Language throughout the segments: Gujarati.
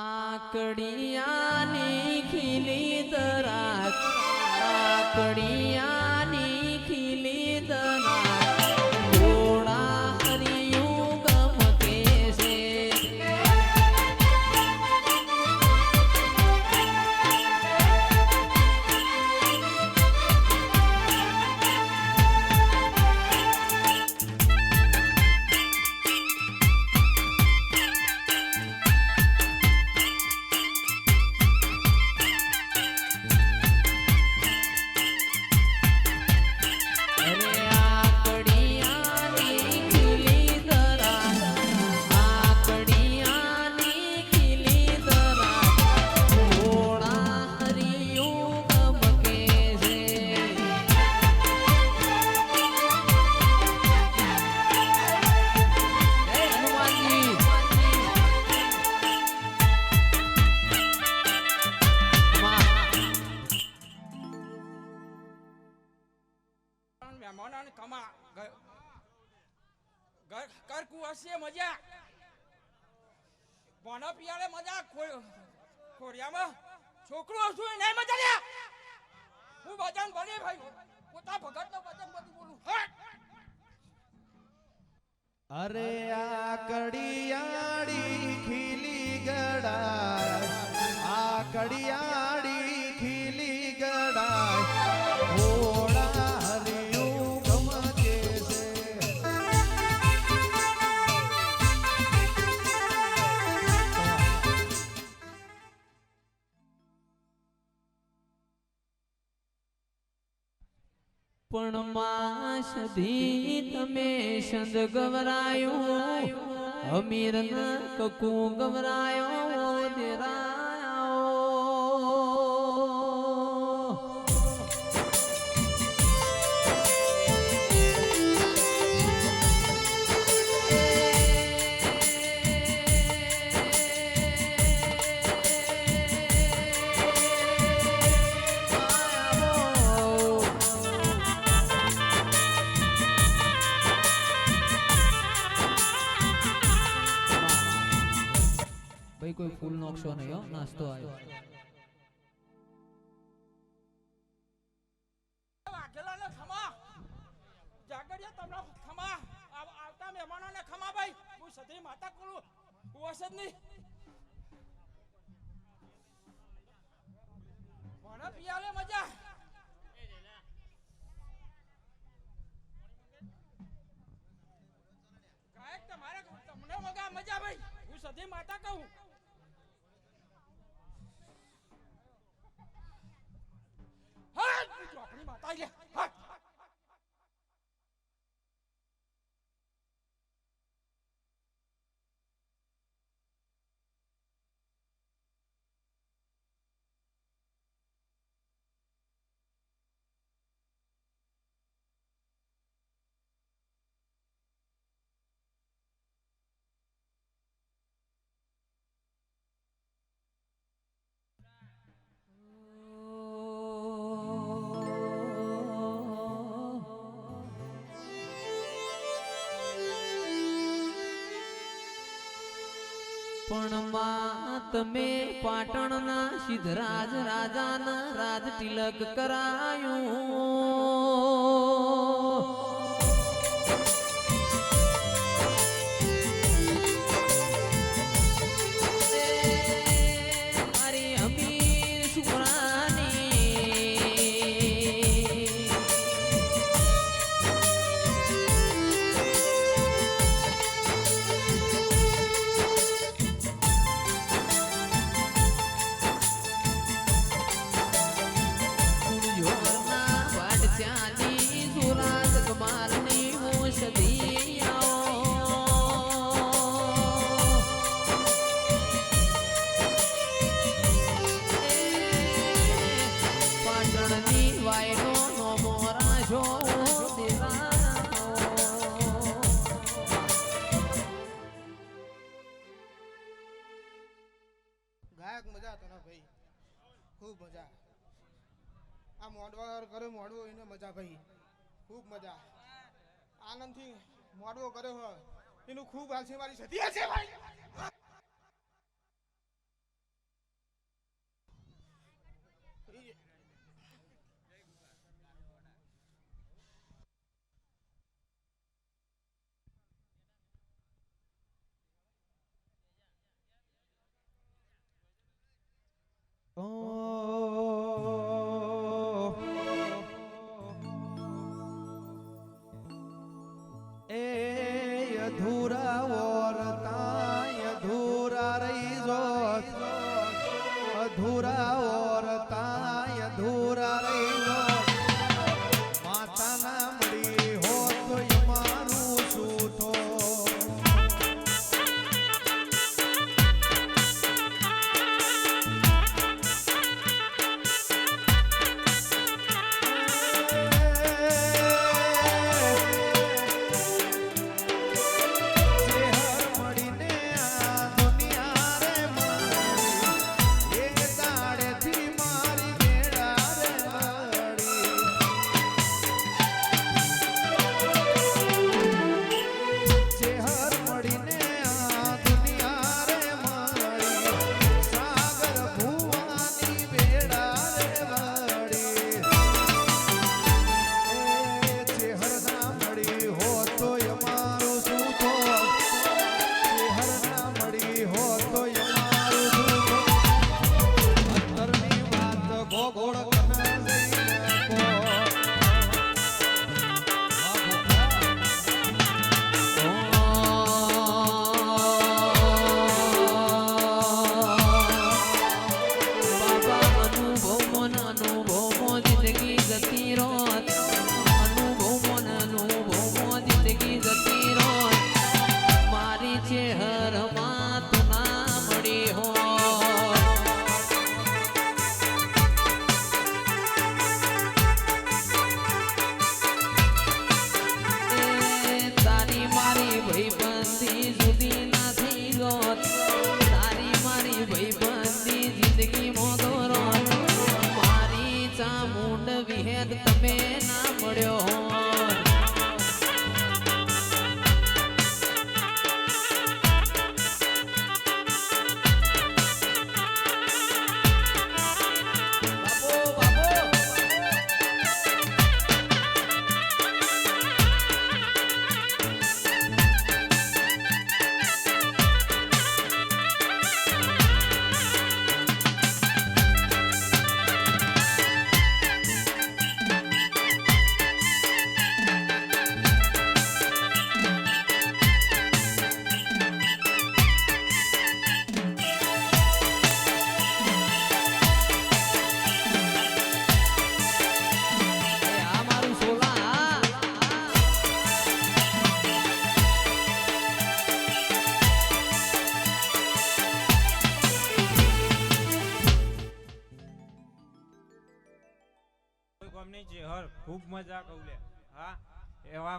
આકડિયાની ખીલી દરાક આકડિયાની મહેમાનોને કમા. ઘર ઘર કર કુવાસીએ મજા. ભણ પિયાળે મજા ખોરિયામાં. છોકરો છું નહીં મજા લે. હું બજાન ભલે ભાઈ. પોતા ભગત નો બજાન બધું બોલું. અરે આ કડિયાળી ખીલી ગડા આ કડિયાળી પણ માસ ધી તમે સંદ ગવરાયો અમીર કકુ ગવરાયો. નાખશો નહીં નાસ્તો આવ્યો મજા મજા ભાઈ. હું સધી માતા કહું. Haydi. સુવર્ણમાં તમે પાટણના સિદ્ધરાજ રાજાના રાજ તિલક કરાયું. ખૂબ મજા. આનંદથી મોડવો કર્યો હોય. એનું ખૂબ હાલશે મારી સતી હશે ભાઈ.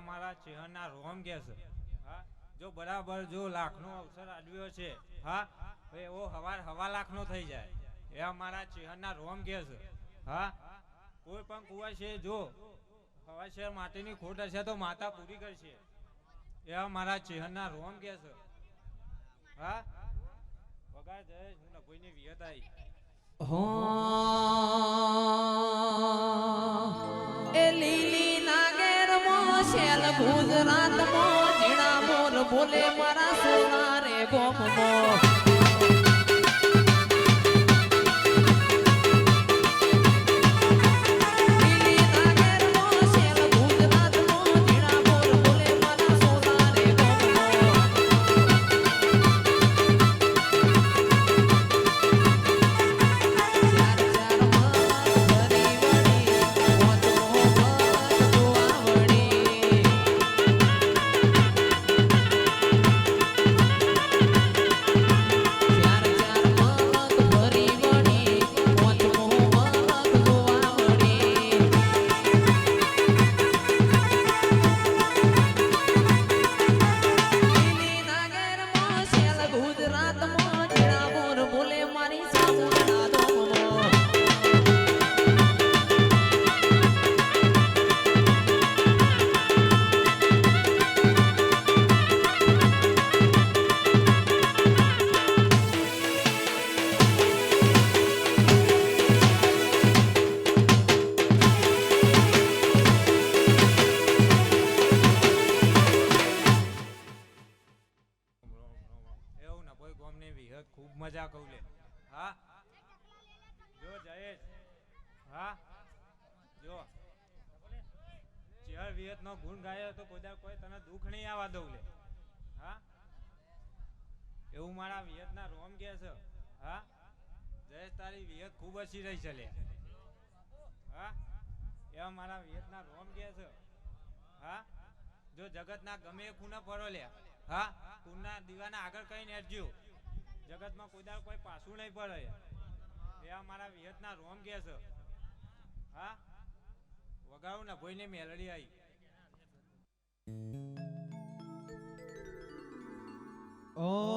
મારા ચેહરના રોમ કે હા? જો બરાબર જો લાખનો અવસર આડવ્યો છે, હા? એવો હવાર હવા લાખનો થઈ જાય. એવા મારા ચેહરના રોમ કે હા? કોઈ પણ કુવા છે જો હવા શહેર માટેની ખોટ હશે તો માતા પૂરી કરશે. એવા મારા ચેહરના રોમ કે છે. હા? પગાર જયેશ હું નભોઈની વિહત આવી એ લીલી માં શેલ ગુજરાતમાં જીણા મોર બોલે મારા સોના રે ગોમ ખૂબ મજા કહું લે. હા? જો, જયેશ. હા? જો. ચેર વિહત નો ગુણ ગાયો તો કોઈ કોઈ તને દુઃખ નહીં આવવા દઉં લે. હા? એવું મારા વિહતના રોમ કે છે. હા? જયેશ, તારી વિહત ખૂબ અછી રહી છે લે. હા? એવા મારા વિહતના રોમ કે છે. હા? જો જગતના ગમે એ ફરો લે. હા? ખૂનના દીવાના આગળ કઈ નેટજો જગતમાં કોઈ દાળ કોઈ પાછું નહીં પડે. એવા અમારા વિહતના રોમ કે છે. હા? વગાડું ને ભોઈને મેલડી આવી ઓ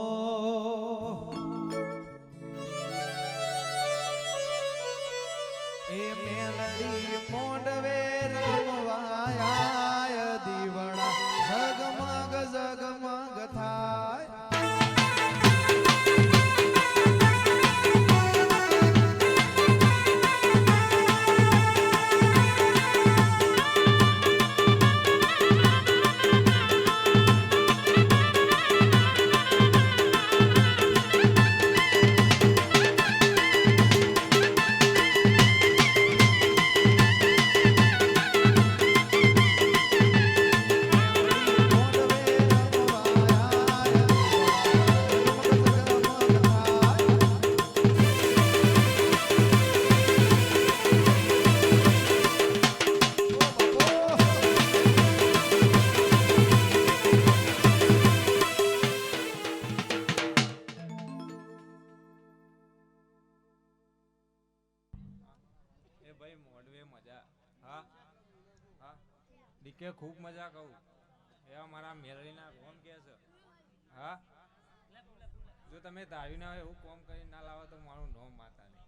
તમે ધાર્યું ના હોય એવું કોમ કરી ના લાવો તો મારું નોમ માતા નહીં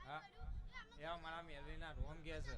હા. એવા મારા મેલરીના રોમ ગયા છે.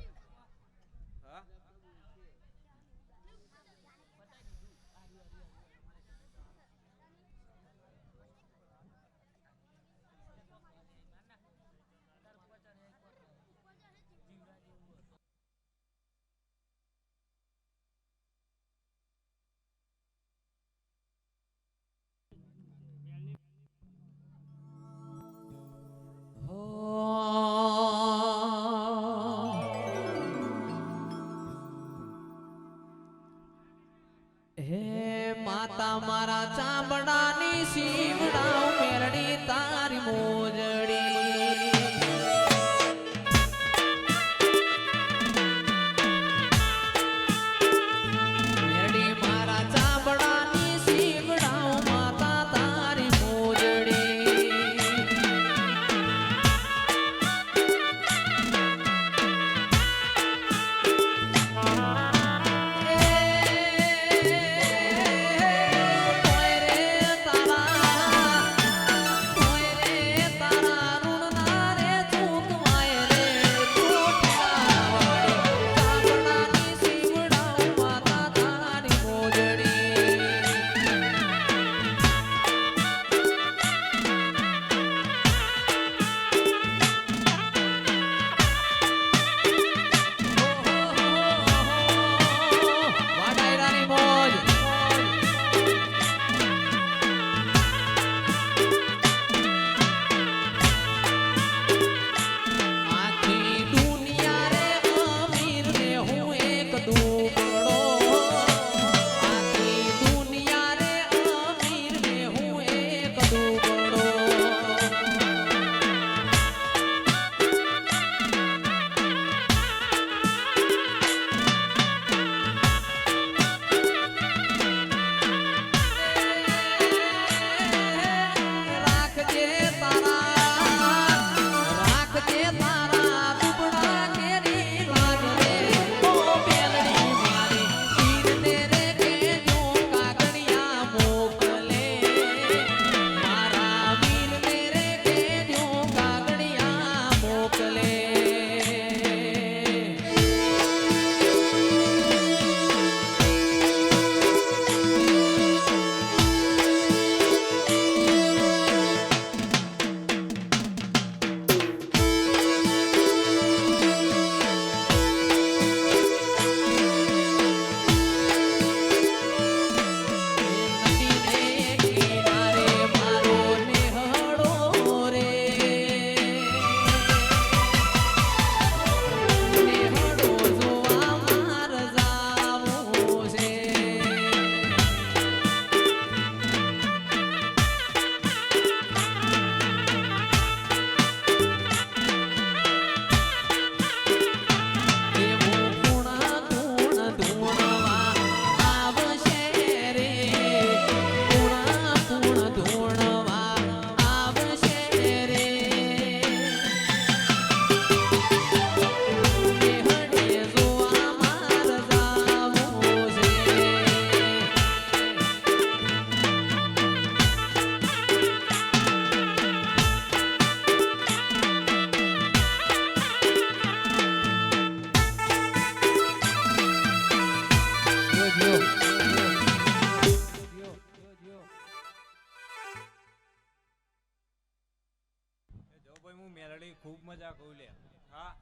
કહું લે. હા.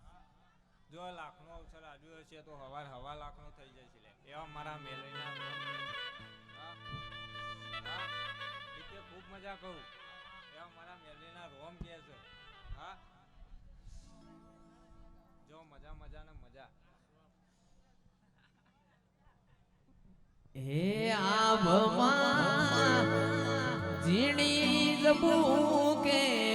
જો લાખનો અવસર આવ્યો હશે તો હવાર હવા લાખનો થઈ જશે લે. એવા મારા મેલડીના. હા. હા. રીતે ખૂબ મજા કહું એવા મારા મેલડીના રોમ કહે છે. હા. જો મજા મજા ને મજા. હે આભમાં ઝીણી જબુ કે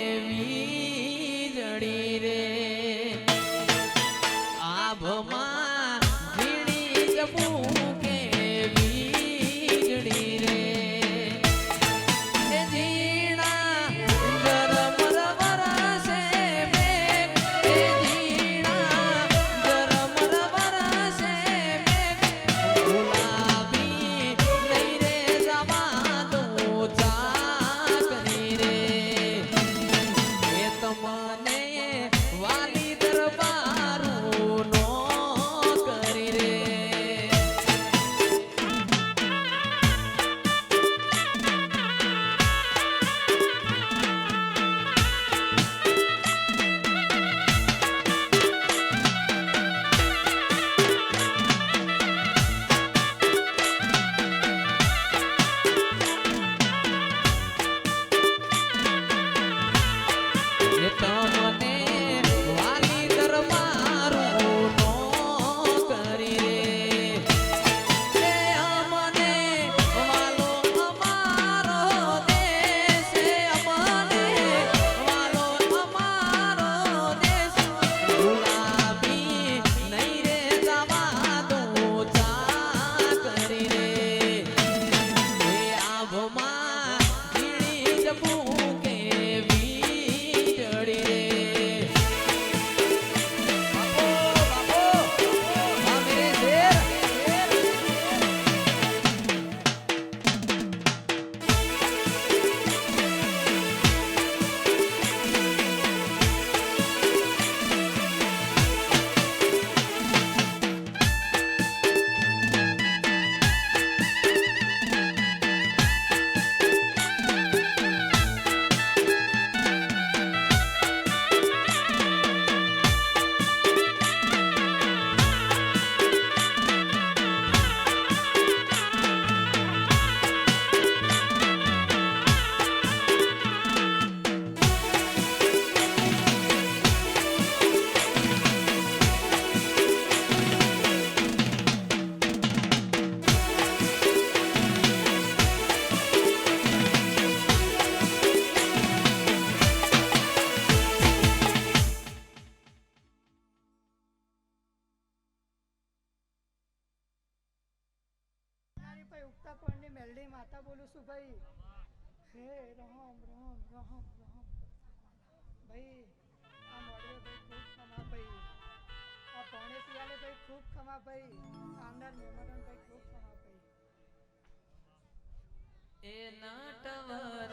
માતા બોલું છું, ભાઈ, હે, રામ રામ રામ રામ. ભાઈ, આ મોડે ભાઈ ખૂબ ખમા ભાઈ. આ ભણે પિયાલે ભાઈ ખૂબ ખમા ભાઈ. આવનાર મહેમાનો ભાઈ ખૂબ ખમા ભાઈ. એ નટવર